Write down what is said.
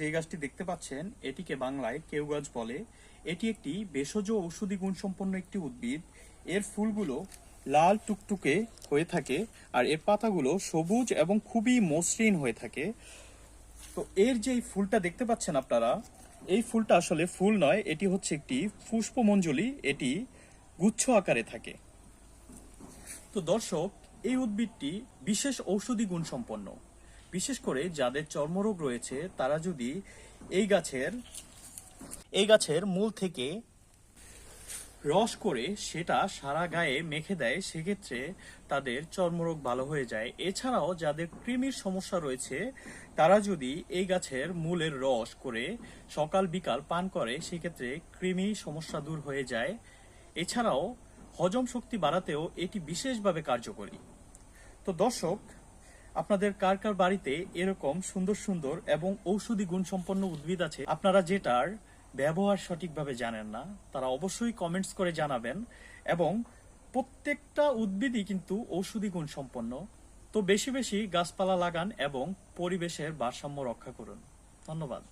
যে গাছটি দেখতে পাচ্ছেন, এটিকে বাংলায় কেউ গাছ বলে। এটি একটি ভেষজ ঔষধি গুণসম্পন্ন একটি উদ্ভিদ। এর ফুলগুলো লাল টুকটুকে হয়ে থাকে আর এর পাতাগুলো সবুজ এবং খুবই মসৃণ হয়ে থাকে। তো এর যে ফুলটা দেখতে পাচ্ছেন আপনারা, এই ফুলটা আসলে ফুল নয়, এটি হচ্ছে একটি পুষ্পমঞ্জলি, এটি গুচ্ছ আকারে থাকে। তো দর্শক, এই উদ্ভিদটি বিশেষ ঔষধি গুণ সম্পন্ন বিশেষ করে যাদের চর্মরোগ রয়েছে, তারা যদি এই গাছের এই গাছের মূল থেকে রস করে সেটা সারা গায়ে মেখে দেয়, সেক্ষেত্রে তাদের চর্মরোগ ভালো হয়ে যায়। এছাড়াও যাদের কৃমির সমস্যা রয়েছে, তারা যদি এই গাছের মূলের রস করে সকাল বিকাল পান করে, সেক্ষেত্রে কৃমি সমস্যা দূর হয়ে যায়। এছাড়াও হজম শক্তি বাড়াতেও এটি বিশেষভাবে কার্যকরী। তো দর্শক আপনাদের কার কার বাড়িতে এরকম সুন্দর সুন্দর এবং ঔষধি গুণসম্পন্ন উদ্ভিদ আছে? আপনারা যেটার ব্যবহার সঠিকভাবে জানেন না, তারা অবশ্যই কমেন্টস করে জানাবেন এবং প্রত্যেকটা উদ্ভিদই কিন্তু ঔষধি গুণ সম্পন্ন তো বেশি বেশি গাছপালা লাগান এবং পরিবেশের ভারসাম্য রক্ষা করুন। ধন্যবাদ।